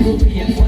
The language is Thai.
ผู้เพียง